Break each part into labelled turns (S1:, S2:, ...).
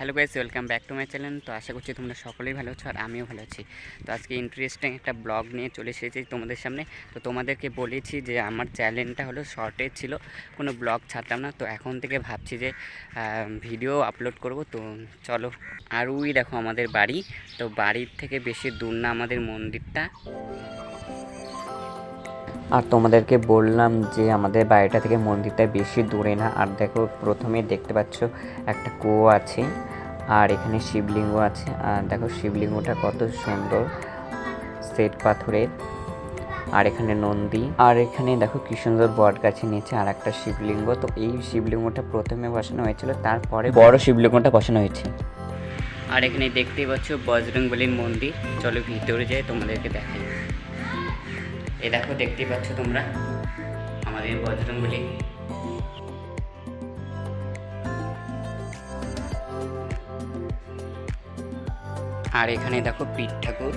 S1: Hello guys, welcome back to my channel. তো আশা করছি তোমরা সকলেই ভালো আছো আর আমিও ভালো আছি। তো আজকে ইন্টারেস্টিং একটা ব্লগ নিয়ে চলে এসেছি তোমাদের সামনে। তো তোমাদেরকে বলেছি যে আমার চ্যানেলটা হলো শর্টেজ ছিল, কোনো ব্লগ ছাড়তাম না। তো এখন থেকে ভাবছি যে ভিডিও আপলোড করব। তো চলো, আর ওই দেখো আমাদের বাড়ি। তো বাড়ির থেকে বেশি দূর না আমাদের মন্দিরটা। আর তোমাদেরকে বললাম যে আমাদের বাড়িটা থেকে মন্দিরটা বেশি দূরে না। আর দেখো, প্রথমে দেখতে পাচ্ছ একটা কুয়ো আছে, আর এখানে শিবলিঙ্গ আছে। আর দেখো, শিবলিঙ্গটা কত সুন্দর, শ্বেত পাথরের। আর এখানে নন্দী। আর এখানে দেখো, কি সুন্দর বট গাছের নিচে আর একটা শিবলিঙ্গ। তো এই শিবলিঙ্গটা প্রথমে বসানো হয়েছিল, তারপরে বড় শিবলিঙ্গটা বসানো হয়েছে। আর এখানে দেখতেই পাচ্ছ বজরংবলীর মন্দির। চলো ভিতরে যাই, তোমাদেরকে দেখাই। এ দেখো, দেখতেই পাচ্ছ তোমরা আমাদের বজরংবলী আর এখানে দেখো পীঠ ঠাকুর।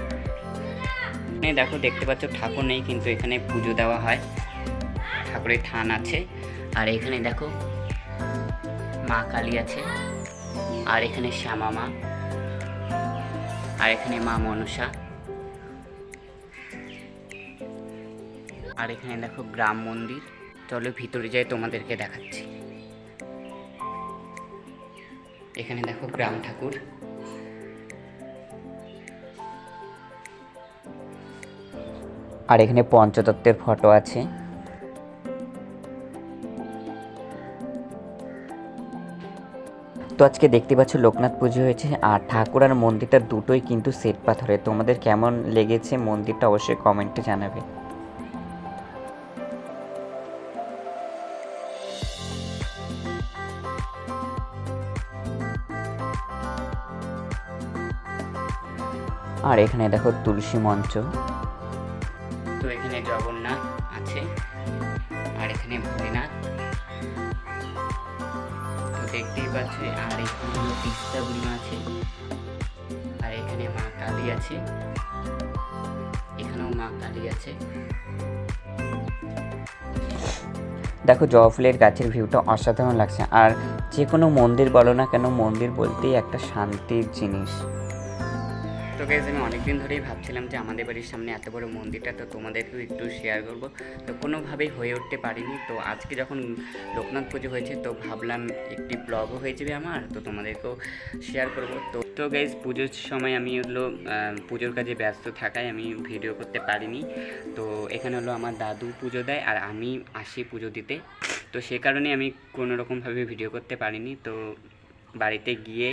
S1: এখানে দেখো, দেখতে পাচ্ছ ঠাকুর নেই, কিন্তু এখানে পুজো দেওয়া হয়। ঠাকুরের থান আছে। আর এখানে দেখো, মা কালী আছে। আর এখানে শ্যামা মা। আর এখানে মা মনসা। আর এখানে দেখো গ্রাম মন্দির। চলো ভিতরে যাই, তোমাদেরকে দেখাচ্ছি। এখানে দেখো গ্রাম ঠাকুর। আর এখানে পঞ্চতত্ত্বের ফটো আছে। তো আজকে দেখতে পাচ্ছ লোকনাথ পুজো হয়েছে, আর ঠাকুর আর মন্দিরটা দুটোই কিন্তু শ্বেত পাথরে তোমাদের কেমন লেগেছে মন্দিরটা অবশ্যই কমেন্টে জানাবে। আর এখানে দেখো তুলসী মঞ্চ। তো এখানে জগন্নাথ আছে আর এখানে ভোলেনাথ। তো দেখতেই পাচ্ছ আর এখানে তিস্তা বুড়িমা আছে আর এখানে মা কালী আছে। এখানেও মা কালী আছে। দেখো জবা ফুলের গাছের ভিউটা অসাধারণ লাগছে। আর যে কোনো মন্দির বলো না কেন মন্দির বলতেই একটা শান্তির জিনিস। তো গাইজ আমি অনেকদিন ধরেই ভাবছিলাম যে আমাদের বাড়ির সামনে এত বড় মন্দিরটা, তো তোমাদেরকেও একটু শেয়ার করব। তো কোনোভাবেই হয়ে উঠতে পারিনি। তো আজকে যখন লোকনাথ পুজো হয়েছে, তো ভাবলাম একটি ব্লগও হয়ে যাবে আমার, তো তোমাদেরকেও শেয়ার করব। তো তো গাইজ পুজোর সময় আমি হলো পুজোর কাজে ব্যস্ত থাকায় আমি ভিডিও করতে পারিনি। তো এখানে হলো আমার দাদু পুজো দেয় আর আমি আসি পুজো দিতে। তো সে কারণে আমি কোনো রকমভাবে ভিডিও করতে পারিনি। তো বাড়িতে গিয়ে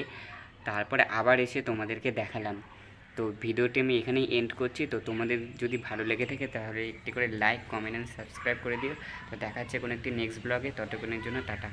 S1: তারপরে আবার এসে তোমাদেরকে দেখালাম। তো ভিডিওটি আমি এখানেই এন্ড করছি। তো তোমাদের যদি ভালো লেগে থাকে তাহলে একটি করে লাইক কমেন্ট অ্যান্ড সাবস্ক্রাইব করে দিও। তো দেখা হচ্ছে কোনো একটি নেক্সট ব্লগে ততক্ষণের জন্য টাটা।